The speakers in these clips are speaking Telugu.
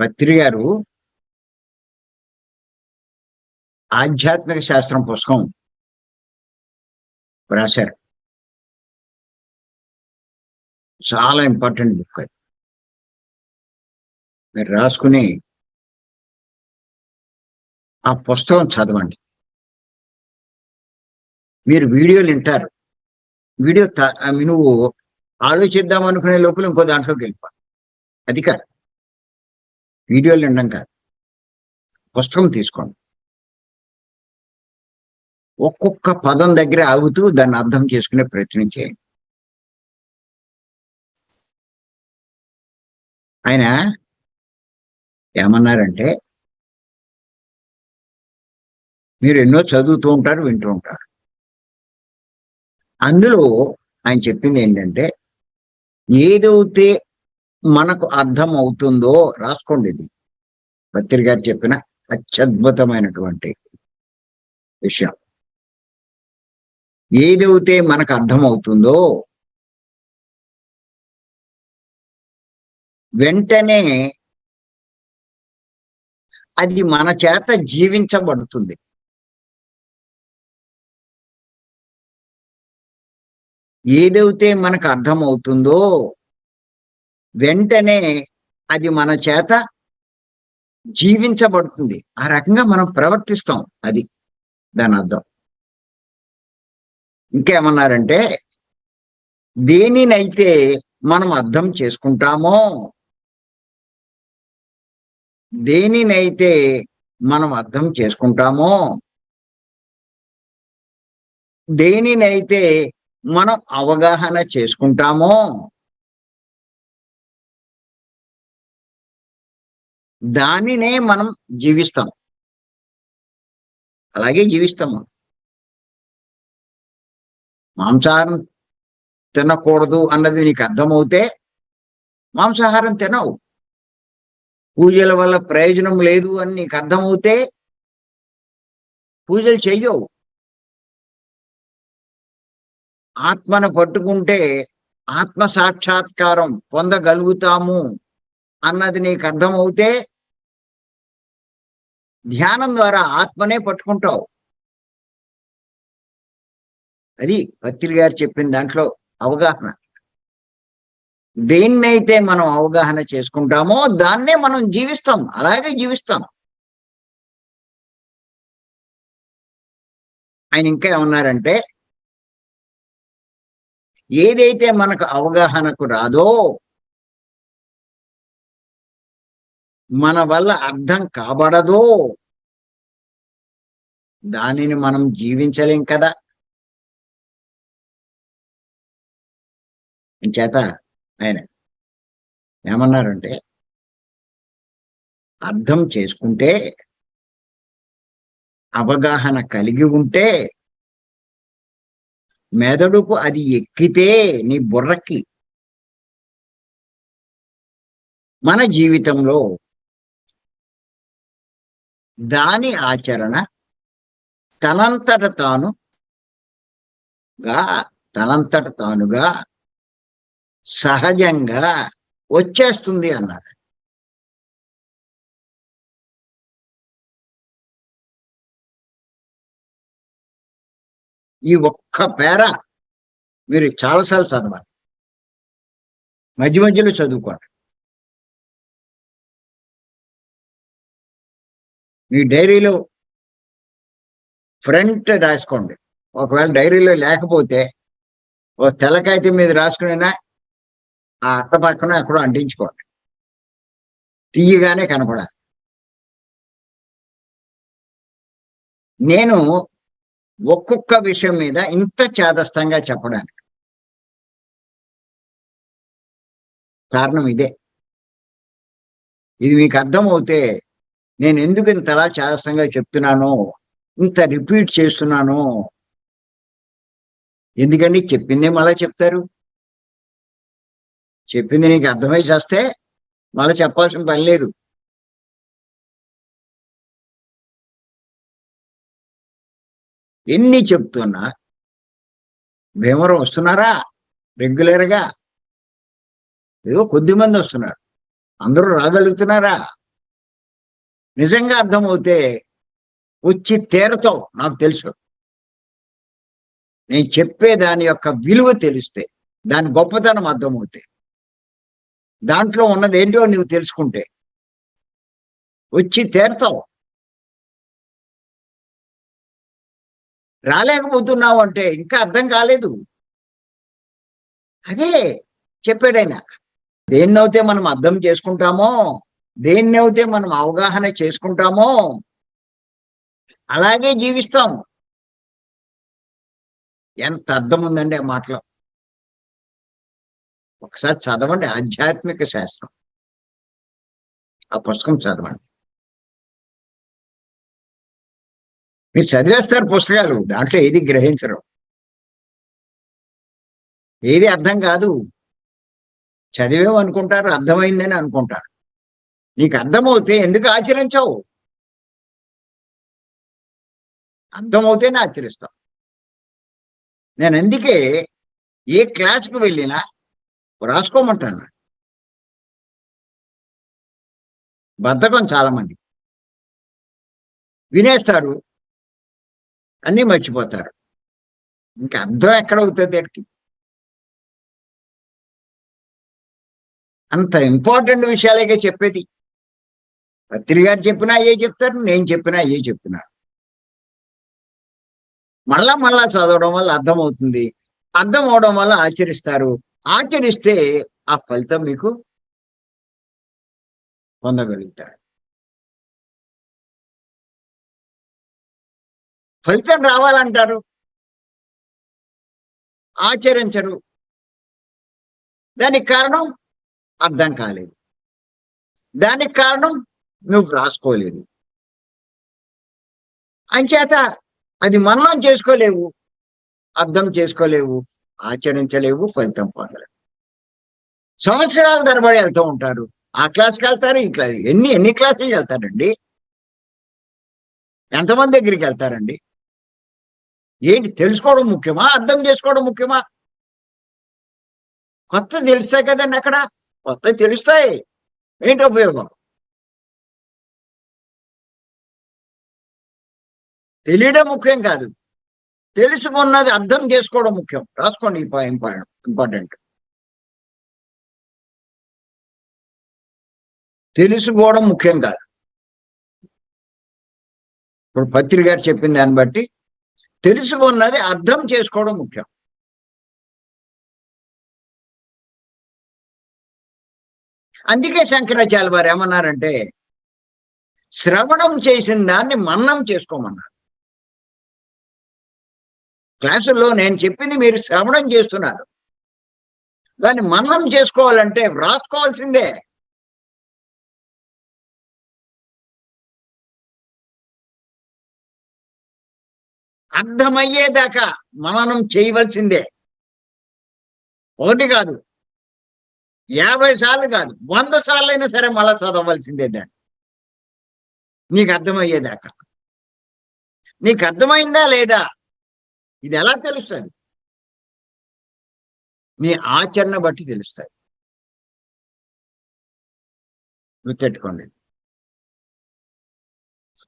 పత్రి గారు ఆధ్యాత్మిక శాస్త్రం పుస్తకం రాశారు. చాలా ఇంపార్టెంట్ బుక్ అది. మీరు రాసుకుని ఆ పుస్తకం చదవండి. మీరు వీడియోలు వింటారు. వీడియో నువ్వు ఆలోచిద్దాం అనుకునే లోపల ఇంకో దాంట్లోకి వెళ్ళిపో. అది కాదు. వీడియోలు వినడం కాదు. పుస్తకం తీసుకోండి. ఒక్కొక్క పదం దగ్గర ఆగుతూ దాన్ని అర్థం చేసుకునే ప్రయత్నం చేయండి. ఆయన ఏమన్నారంటే మీరు ఎన్నో చదువుతూ ఉంటారు వింటూ ఉంటారు. అందులో ఆయన చెప్పింది ఏంటంటే ఏదైతే మనకు అర్థం అవుతుందో రాసుకోండి ఇది. పత్రి గారు చెప్పిన అత్యద్భుతమైనటువంటి విషయం. ఏదైతే మనకు అర్థం అవుతుందో వెంటనే అది మన చేత జీవించబడుతుంది. ఏదైతే మనకు అర్థం అవుతుందో వెంటనే అది మన చేత జీవించబడుతుంది. ఆ రకంగా మనం ప్రవర్తిస్తాం. అది దాని అర్థం. ఇంకేమన్నారంటే దేనినైతే మనం అర్థం చేసుకుంటామో దేనినైతే మనం అర్థం చేసుకుంటామో దేనినైతే మనం అవగాహన చేసుకుంటామో దానినే మనం జీవిస్తాం. అలాగే జీవిస్తాం మనం మాంసాహారం తినకూడదు అన్నది నీకు అర్థమవుతే మాంసాహారం తినవు. పూజల వల్ల ప్రయోజనం లేదు అని నీకు అర్థమవుతే పూజలు చెయ్యవు. ఆత్మను పట్టుకుంటే ఆత్మ సాక్షాత్కారం పొందగలుగుతాము అన్నది నీకు అర్థమవుతే ధ్యానం ద్వారా ఆత్మనే పట్టుకుంటావు. అది పత్రి గారు చెప్పిన దాంట్లో అవగాహన. దేన్నైతే మనం అవగాహన చేసుకుంటామో దాన్నే మనం జీవిస్తాం. అలాగే జీవిస్తాం. ఆయన ఇంకా ఏమన్నారంటే ఏదైతే మనకు అవగాహనకు రాదో మన వల్ల అర్థం కాబడదో దానిని మనం జీవించలేం కదా. చేత ఆయన ఏమన్నారంటే అర్థం చేసుకుంటే అవగాహన కలిగి ఉంటే మెదడుకు అది ఎక్కితే నీ బుర్రకి. మన జీవితంలో దాని ఆచరణ తనంతట తానుగా తనంతట తానుగా సహజంగా వచ్చేస్తుంది అన్నారు. ఈ ఒక్క పేర మీరు చాలాసార్లు చదవాలి. మధ్య మధ్యలో చదువుకోండి. మీ డైరీలో ఫ్రంట్ రాసుకోండి. ఒకవేళ డైరీలో లేకపోతే ఓ తెల్లకాయితే మీద రాసుకునేనా? ఆ అట్ట పక్కన ఎక్కడో అంటించుకోండి. తీయగానే కనపడాలి. నేను ఒక్కొక్క విషయం మీద ఇంత చేదస్తంగా చెప్పడానికి కారణం ఇదే. ఇది మీకు అర్థమవుతే నేను ఎందుకు ఇంతలా చేస్తంగా చెప్తున్నానో ఇంత రిపీట్ చేస్తున్నాను. ఎందుకండి? చెప్పిందే మళ్ళా చెప్తారు. చెప్పింది నీకు అర్థమై చేస్తే మళ్ళీ చెప్పాల్సిన పని లేదు. ఎన్ని చెప్తున్నా? భీమవరం వస్తున్నారా? రెగ్యులర్గా? ఏదో కొద్ది మంది వస్తున్నారు. అందరూ రాగలుగుతున్నారా? నిజంగా అర్థమవుతే వచ్చి తీరతావు నాకు తెలుసు. నేను చెప్పే దాని యొక్క విలువ తెలిస్తే దాని గొప్పతనం అర్థమవుతే దాంట్లో ఉన్నది ఏంటో నువ్వు తెలుసుకుంటే వచ్చి తీరతావు. రాలేకపోతున్నావు అంటే ఇంకా అర్థం కాలేదు. అదే చెప్పాడైనా దేన్నైతే మనం అర్థం చేసుకుంటామో దేన్నైతే మనం అవగాహన చేసుకుంటామో అలాగే జీవిస్తాం. ఎంత అర్థం ఉందండి ఆ మాటలో? ఒకసారి చదవండి ఆధ్యాత్మిక శాస్త్రం. ఆ పుస్తకం చదవండి. మీరు చదివేస్తారు పుస్తకాలు దాంట్లో ఏది గ్రహించరు. ఏది అర్థం కాదు. చదివేమనుకుంటారు అర్థమైందని అనుకుంటారు. నీకు అర్థమవుతే ఎందుకు ఆచరించవు? అర్థమవుతేనే ఆచరిస్తాం. నేను అందుకే ఏ క్లాస్కి వెళ్ళినా రాసుకోమంటాను బద్ధకం చాలామంది. వినేస్తారు అన్నీ మర్చిపోతారు. ఇంకా అర్థం ఎక్కడ అవుతుంది అంత ఇంపార్టెంట్ విషయాలేగా చెప్పేది. పత్రి గారు చెప్పినా ఏ చెప్తారు నేను చెప్పినా ఏ చెప్తున్నారు మళ్ళా మళ్ళా చదవడం వల్ల అర్థం అవుతుంది అర్థం అవడం వల్ల ఆచరిస్తారు. ఆచరిస్తే ఆ ఫలితం మీకు పొందగలుగుతారు. ఫలితం రావాలంటారు. ఆచరించరు. దానికి కారణం అర్థం కాలేదు. దానికి కారణం నువ్వు రాసుకోలేదు. అంచేత అది మనం చేసుకోలేవు అర్థం చేసుకోలేవు ఆచరించలేవు ఫలితం పొందలేవు. సంవత్సరాల తరబడి వెళ్తూ ఉంటారు. ఆ క్లాస్కి వెళ్తారు ఈ క్లాస్ ఎన్ని ఎన్ని క్లాసులు వెళ్తారండి? ఎంతమంది దగ్గరికి వెళ్తారండి? ఏంటి తెలుసుకోవడం ముఖ్యమా? అర్థం చేసుకోవడం ముఖ్యమా? కొత్త తెలుస్తాయి కదండి అక్కడ. కొత్త తెలుస్తాయి. ఏంటి ఉపయోగం? తెలియడం ముఖ్యం కాదు. తెలుసుకున్నది అర్థం చేసుకోవడం ముఖ్యం. రాసుకోండి ఇంపార్టెంట్. తెలుసుకోవడం ముఖ్యం కాదు. ఇప్పుడు పత్రి గారు చెప్పిన దాన్ని బట్టి తెలుసుకున్నది అర్థం చేసుకోవడం ముఖ్యం. అందుకే శంకరాచార్య వారు ఏమన్నారంటే శ్రవణం చేసిన దాన్ని మన్నం చేసుకోమన్నారు. క్లాసుల్లో నేను చెప్పింది మీరు శ్రవణం చేస్తున్నారు. దాన్ని మన్నం చేసుకోవాలంటే వ్రాసుకోవాల్సిందే. అర్థమయ్యేదాకా మననం చేయవలసిందే. ఒకటి కాదు. యాభై సార్లు కాదు. వంద సార్లు అయినా సరే మళ్ళా చదవలసిందే దాన్ని. నీకు అర్థమయ్యేదాకా. నీకు అర్థమైందా లేదా? ఇది ఎలా తెలుస్తుంది? మీ ఆచరణ బట్టి తెలుస్తుంది. గుర్తెట్టుకోండి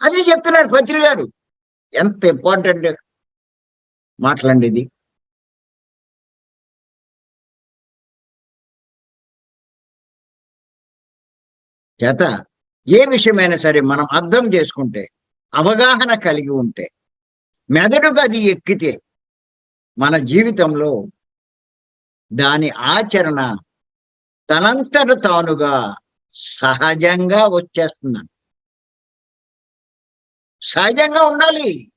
అదే చెప్తున్నారు పత్రి గారు. ఎంత ఇంపార్టెంట్ మాట్లాడండి ఇది. చేత ఏ విషయమైనా సరే మనం అర్థం చేసుకుంటే అవగాహన కలిగి ఉంటే మెదడుకు అది ఎక్కితే మన జీవితంలో దాని ఆచరణ తనంతట తానుగా సహజంగా వచ్చేస్తుందండి సహజంగా ఉండాలి.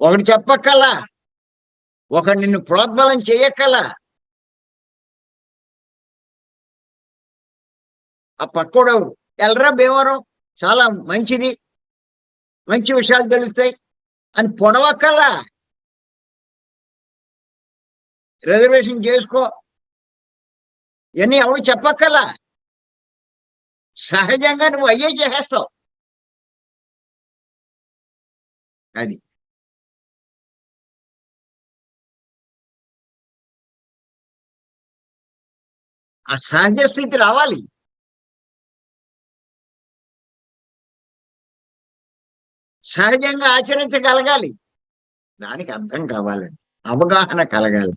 ఒకటి చెప్పక్కల ఒకటి నిన్ను ప్రోద్బలం చేయక్కల. ఆ పక్కోడు ఎల్రా భీమవరం? చాలా మంచిది. మంచి విషయాలు తెలుస్తాయి. అని పొడవక్కల్లా రిజర్వేషన్ చేసుకో. ఇవన్నీ ఎవడు చెప్పక్కల్లా సహజంగా నువ్వు అయ్యే చేసేస్తావు. అది. ఆ సహజ స్థితి రావాలి. సహజంగా ఆచరించగలగాలి. దానికి అర్థం కావాలండి. అవగాహన కలగాలి.